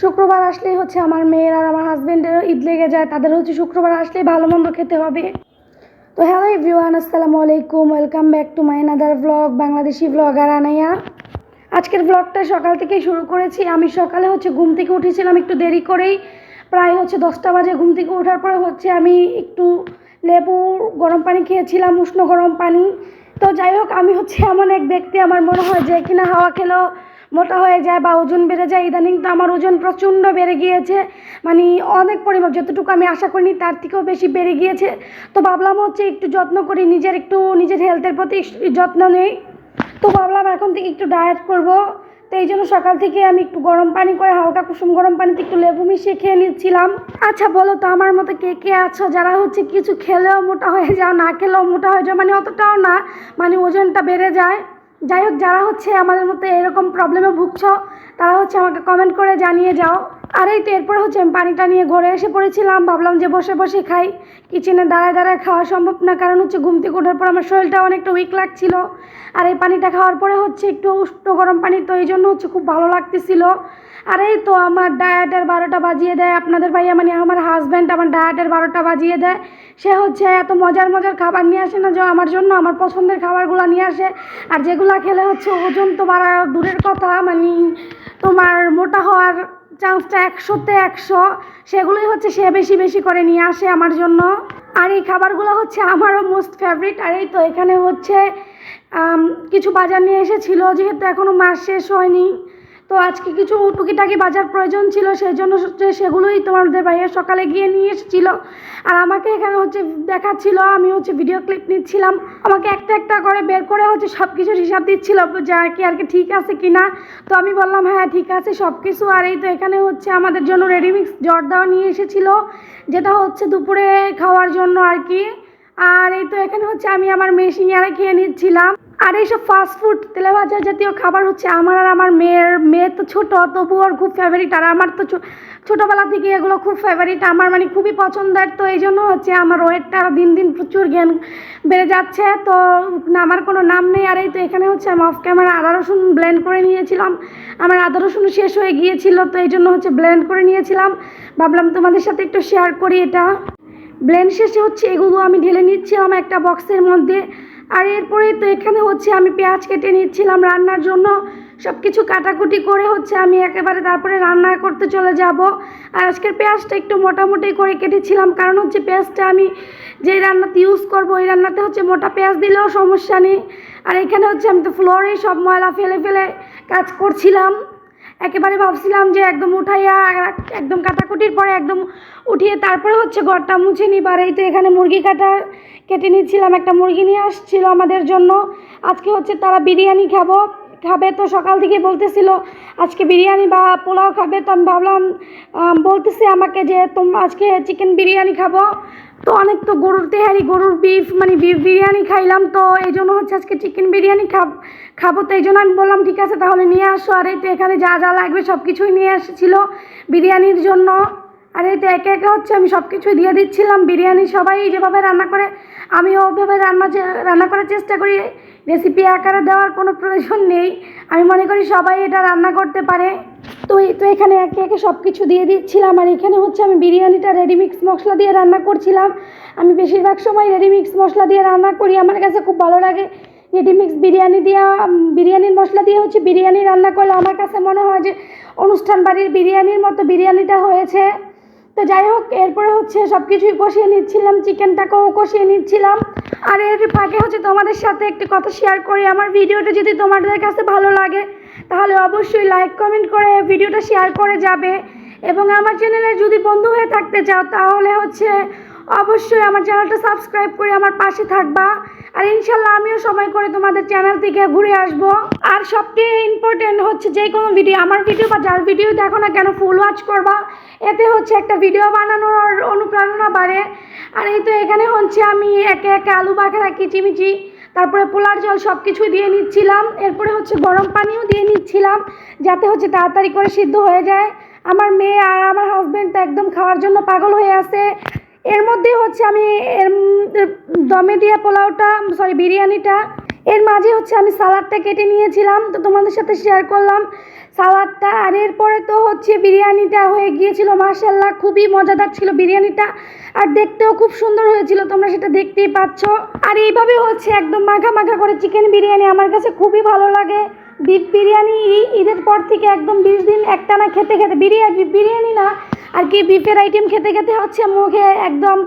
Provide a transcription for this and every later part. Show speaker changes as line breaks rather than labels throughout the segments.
শুক্রবার আসলেই হচ্ছে আমার মেয়ের আর আমার হাজব্যান্ডেরও ঈদ লেগে যায়, তাদের হচ্ছে শুক্রবার আসলেই ভালো মন্দ খেতে হবে। তো হ্যালো এভরিওয়ান আসসালামু আলাইকুম welcome back to my another blog Bangladeshi blogger Anaya. আজকের ব্লগটা সকাল থেকেই শুরু করেছি। আমি সকালে হচ্ছে ঘুম থেকে উঠেছিলাম একটু দেরি করেই। প্রায় হচ্ছে দশটা বাজে ঘুম থেকে ওঠার পরে হচ্ছে আমি একটু লেবু, গরম পানি খেয়েছিলাম, উষ্ণ গরম পানি। তো যাই হোক, আমি হচ্ছে এমন এক ব্যক্তি, আমার মনে হয় যে কিনা হাওয়া খেলেও মোটা হয়ে যায় বা ওজন বেড়ে যায়, ইদানিং তো আমার ওজন প্রচণ্ড বেড়ে গিয়েছে। মানে অনেক পরিমাণ, যতটুকু আমি আশা করিনি তার থেকেও বেশি বেড়ে গিয়েছে। তো ভাবলাম হচ্ছে একটু যত্ন করি, নিজের একটু, নিজের হেলথের প্রতি যত্ন নেই। তো ভাবলাম এখন থেকে একটু ডায়েট করব। তো এই জন্য সকাল থেকে আমি একটু গরম পানি করে হালকা কুসুম গরম পানিতে একটু লেবু মিশিয়ে খেয়ে নিচ্ছিলাম। আচ্ছা বলো তো আমার মতো কে কে আছো যারা হচ্ছে কিছু খেলেও মোটা হয়ে যাও, না খেলেও মোটা হয়ে যাও মানে অতটাও না মানে ওজনটা বেড়ে যায়। যাই হোক, যারা হচ্ছে আমাদের মতো এরকম প্রবলেমে ভুগছ, তারা হচ্ছে আমাকে কমেন্ট করে জানিয়ে যাও। আর এই তো এরপর হচ্ছে আমি পানিটা নিয়ে ঘরে এসে পড়েছিলাম। ভাবলাম যে বসে বসে খাই। কিচেনে দাঁড়ায় দাঁড়ায় খাওয়া সম্ভব না, কারণ হচ্ছে ঘুম থেকে ওঠার পর আমার শরীরটা অনেকটা উইক লাগছিল। আর এই পানিটা খাওয়ার পরে হচ্ছে একটু উষ্ণ গরম পানি, তো এই জন্য হচ্ছে খুব ভালো লাগতেছিল। আর এই তো আমার ডায়েটের বারোটা বাজিয়ে দেয়। আপনাদের ভাইয়া মানে আমার হাজব্যান্ড আমার ডায়েটের বারোটা বাজিয়ে দেয়। সে হচ্ছে এত মজার মজার খাবার নিয়ে আসে না, যে আমার জন্য, আমার পছন্দের খাবারগুলো নিয়ে আসে। আর যেগুলো খেলে হচ্ছে ওজন তো বাড়া দূরের কথা মানে তোমার মোটা হওয়ার চান্সটা একশোতে একশো। সেগুলোই হচ্ছে সে বেশি বেশি করে নিয়ে আসে আমার জন্য। আর এই খাবারগুলো হচ্ছে আমারও মোস্ট ফেভারিট আর এই তো এখানে হচ্ছে কিছু বাজার নিয়ে এসেছিল, যেহেতু এখনও মাস শেষ হয়নি। তো আজকে কিছু টুকিটাকি বাজার প্রয়োজন ছিল, সেই জন্য হচ্ছে সেগুলোই তোমাদের ভাইয়া সকালে গিয়ে নিয়ে এসেছিল। আর আমাকে এখানে হচ্ছে দেখাচ্ছিল, আমি হচ্ছে ভিডিও ক্লিপ নিচ্ছিলাম। আমাকে একটা একটা করে বের করে হচ্ছে সব কিছুর হিসাব দিচ্ছিল যে কি, আর কি ঠিক আছে কি না তো আমি বললাম হ্যাঁ ঠিক আছে সব কিছু আর এই তো এখানে হচ্ছে আমাদের জন্য রেডিমিক্স জর্দাও নিয়ে এসেছিল, যেটা হচ্ছে দুপুরে খাওয়ার জন্য আর কি। আর এই তো এখানে হচ্ছে আমি আমার মেয়ে আরে খেয়ে নিচ্ছিলাম। আর এইসব ফাস্ট ফুড তেলে ভাজা জাতীয় খাবার হচ্ছে আমার আর আমার মেয়ের, মেয়ে তো ছোটো, তবু ওর খুব ফেভারিট আর আমার তো ছোটোবেলা থেকে এগুলো খুব ফেভারিট আমার মানে খুবই পছন্দের, তো এই জন্য হচ্ছে আমার ওয়েটটা দিন দিন প্রচুর জ্ঞান বেড়ে যাচ্ছে, তো আমার কোনো নাম নেই, আর এই তো এখানে হচ্ছে আমি অফ ক্যামেরা আদা রসুন ব্লেন্ড করে নিয়েছিলাম, আমার আদা রসুন শেষ হয়ে গিয়েছিল, তো এই জন্য হচ্ছে ব্লেন্ড করে নিয়েছিলাম, ভাবলাম তোমাদের সাথে একটু শেয়ার করি এটা ব্লেন্ড শেষে হচ্ছে এগুলো আমি ঢেলে নিচ্ছিলাম একটা বক্সের মধ্যে আর এরপরে তো এখানে হচ্ছে আমি পেঁয়াজ কেটে নিচ্ছিলাম রান্নার জন্য। সব কিছু কাটাকুটি করে হচ্ছে আমি একেবারে তারপরে রান্না করতে চলে যাব। আর আজকের পেঁয়াজটা একটু মোটামুটি করে কেটেছিলাম, কারণ হচ্ছে পেঁয়াজটা আমি যেই রান্নাতে ইউজ করব ওই রান্নাতে হচ্ছে মোটা পেঁয়াজ দিলেও সমস্যা নেই। আর এখানে হচ্ছে আমি তো ফ্লোরে সব ময়লা ফেলে ফেলে কাজ করছিলাম। একেবারে ভাবছিলাম যে একদম উঠাইয়া একদম কাটাকুটির পরে একদম উঠিয়ে তারপরে হচ্ছে ঘরটা মুছে নিবার এই তো এখানে মুরগি কাটা, কেটে নিচ্ছিলাম, একটা মুরগি নিয়ে আসছিল আমাদের জন্য। আজকে হচ্ছে তারা বিরিয়ানি খাব। খাবে তো সকাল থেকে বলতেছিল, আজকে বিরিয়ানি বা পোলাও খাবে। তো আমি ভাবলাম বলতেছে আমাকে যে তোমরা আজকে চিকেন বিরিয়ানি খাব। তো অনেক তো গরুর তেহারি, গরুর বিফ মানে বিফ বিরিয়ানি খাইলাম। তো এই জন্য হচ্ছে আজকে চিকেন বিরিয়ানি খাব, খাব। তো এই জন্য আমি বললাম, ঠিক আছে, তাহলে নিয়ে আসো। আর এই তো এখানে যা যা লাগবে সব কিছুই নিয়ে এসেছিল বিরিয়ানির জন্য। আর তো একে একে হচ্ছে আমি সব কিছু দিয়ে দিচ্ছিলাম, বিরিয়ানি সবাই যেভাবে রান্না করে, আমিও ওভাবে রান্না রান্না করার চেষ্টা করি রেসিপি আকারে দেওয়ার কোনো প্রয়োজন নেই, আমি মনে করি সবাই এটা রান্না করতে পারে। তো এই, তো এখানে একে একে সব কিছু দিয়ে দিচ্ছিলাম, আর এখানে হচ্ছে আমি বিরিয়ানিটা রেডিমিক্স মশলা দিয়ে রান্না করছিলাম। আমি বেশিরভাগ সময় রেডিমিক্স মশলা দিয়ে রান্না করি, আমার কাছে খুব ভালো লাগে। রেডিমিক্স বিরিয়ানি দিয়া, বিরিয়ানির মশলা দিয়ে হচ্ছে বিরিয়ানি রান্না করলে আমার কাছে মনে হয় যে, অনুষ্ঠান বাড়ির বিরিয়ানির মতো বিরিয়ানিটা হয়েছে। তো যাই হোক, এরপরে হচ্ছে সব কিছুই কষিয়ে নিচ্ছিলাম, চিকেনটাকেও কষিয়ে নিচ্ছিলাম। আর এর ফাঁকে হচ্ছে তোমাদের সাথে একটি কথা শেয়ার করি। আমার ভিডিওটা যদি তোমাদের কাছে ভালো লাগে, তাহলে অবশ্যই লাইক কমেন্ট করে ভিডিওটা শেয়ার করে যাবে। এবং আমার চ্যানেলে যদি বন্ধু হয়ে থাকতে চাও, তাহলে হচ্ছে অবশ্যই আমার চ্যানেলটা সাবস্ক্রাইব করে আমার পাশে থাকবা। আর ইনশাল্লাহ আমিও সময় করে তোমাদের চ্যানেল থেকে ঘুরে আসব। আর সবচেয়ে ইম্পর্টেন্ট হচ্ছে যে কোনো ভিডিও আমার ভিডিও বা যার ভিডিও দেখো না কেন ফুল ওয়াচ করবা। এতে হচ্ছে একটা ভিডিও বানানোর অনুপ্রেরণা বাড়ে। আর এই তো এখানে হচ্ছে আমি একে একে আলু বাখারা, কিচিমিচি, তারপরে পোলার জল সব কিছুই দিয়ে নিচ্ছিলাম। এরপরে হচ্ছে গরম পানিও দিয়ে নিচ্ছিলাম, যাতে হচ্ছে তাড়াতাড়ি করে সিদ্ধ হয়ে যায়। আমার মেয়ে আর আমার হাজব্যান্ড তো একদম খাওয়ার জন্য পাগল হয়ে আছে। এর মধ্যে হচ্ছে আমি এর দমে দিয়া পোলাওটা সরি বিরিয়ানিটা, এর মাঝে হচ্ছে আমি সালাদটা কেটে নিয়েছিলাম, তো তোমাদের সাথে শেয়ার করলাম সালাদটা, আর এরপরে তো হচ্ছে বিরিয়ানিটা হয়ে গিয়েছিল মার্শাল্লাহ খুবই মজাদার ছিল বিরিয়ানিটা, আর দেখতেও খুব সুন্দর হয়েছিল, তোমরা সেটা দেখতেই পাচ্ছ। আর এইভাবে হচ্ছে একদম মাখা মাখা করে চিকেন বিরিয়ানি আমার কাছে খুবই ভালো লাগে। বিফ বিরিয়ানি ঈদের পর থেকে একদম বিশ দিন একটানা খেতে খেতে, বিরিয়ানি বিরিয়ানি না আর কি বিফের আইটেম খেতে খেতে হচ্ছে মুখে একদম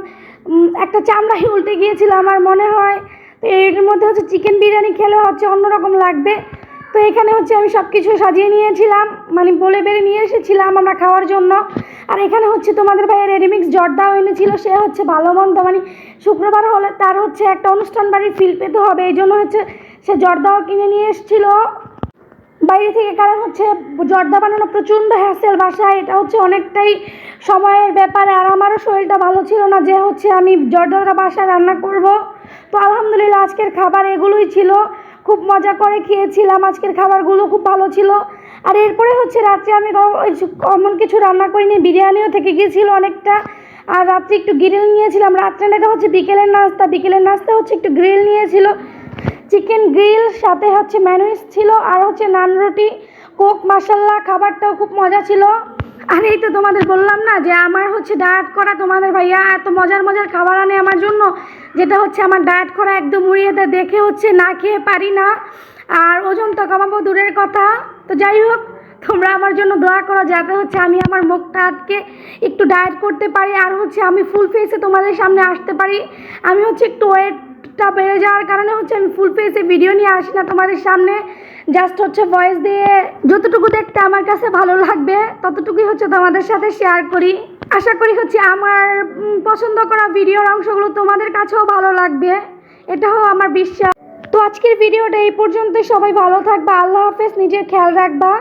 একটা চামড়াই উল্টে গিয়েছিল আমার মনে হয়। তো এর মধ্যে হচ্ছে চিকেন বিরিয়ানি খেলে হচ্ছে অন্যরকম লাগবে। তো এখানে হচ্ছে আমি সব কিছু সাজিয়ে নিয়েছিলাম মানে বলে বেড়ে নিয়ে এসেছিলাম আমরা খাওয়ার জন্য। আর এখানে হচ্ছে তোমাদের ভাইয়ের রেডিমিক্স জর্দাও এনেছিল, সে হচ্ছে ভালো মন্দ মানে শুক্রবার হলে তার হচ্ছে একটা অনুষ্ঠান বাড়ির ফিল পেতে হবে। এই জন্য হচ্ছে সে জর্দাও কিনে নিয়ে এসেছিল। বাইরে থেকে কারণ হচ্ছে জর্দা বানানো প্রচণ্ড হ্যাসেল বাসায় এটা হচ্ছে অনেকটাই সময়ের ব্যাপারে। আর আমারও শরীরটা ভালো ছিল না, যে হচ্ছে আমি জর্দাটা বাসায় রান্না করব। তো আলহামদুলিল্লাহ আজকের খাবার এগুলোই ছিল। খুব মজা করে খেয়েছিলাম আজকের খাবারগুলো, খুব ভালো ছিল। আর এরপরে হচ্ছে রাত্রে আমি এমন কিছু রান্না করিনি, বিরিয়ানিও থেকে গিয়েছিল অনেকটা। আর রাত্রে একটু গ্রিল নিয়েছিলাম, রাত্রে এটা হচ্ছে বিকেলের নাস্তা বিকেলের নাস্তা হচ্ছে একটু গ্রিল নিয়েছিল। চিকেন গ্রিল, সাথে হচ্ছে ম্যানুইস ছিল আর হচ্ছে নান রুটি, কোক মাসাল্লা খাবারটাও খুব মজা ছিল। আর এই তো তোমাদের বললাম না যে আমার হচ্ছে ডায়েট করা তোমাদের ভাইয়া এত মজার মজার খাবার আনে আমার জন্য, যেটা হচ্ছে আমার ডায়েট করা একদম উড়িয়ে দেয়, দেখে হচ্ছে না খেয়ে পারি না। আর ওজন তো কমাবো দূরের কথা। তো যাই হোক, তোমরা আমার জন্য দোয়া করো যাতে হচ্ছে আমি আমার মুখটা আটকে একটু ডায়েট করতে পারি আর হচ্ছে আমি ফুল ফেসে তোমাদের সামনে আসতে পারি। আমি হচ্ছে একটু ওয়েটটা বেড়ে যাওয়ার কারণে হচ্ছে আমি ফুল ফেসে ভিডিও নিয়ে আসি না তোমাদের সামনে। জাস্ট হচ্ছে ভয়েস দিয়ে যতটুকু দেখতে আমার কাছে ভালো লাগবে, ততটুকুই হচ্ছে তোমাদের সাথে শেয়ার করি। আশা করি হচ্ছে আমার পছন্দ করা ভিডিওর অংশগুলো তোমাদের কাছেও ভালো লাগবে। এটাও আমার বিশ্বাস। তো আজকের ভিডিওটা এই পর্যন্ত সবাই ভালো থাকবা। আল্লাহ হাফেজ। নিজের খেয়াল রাখবা।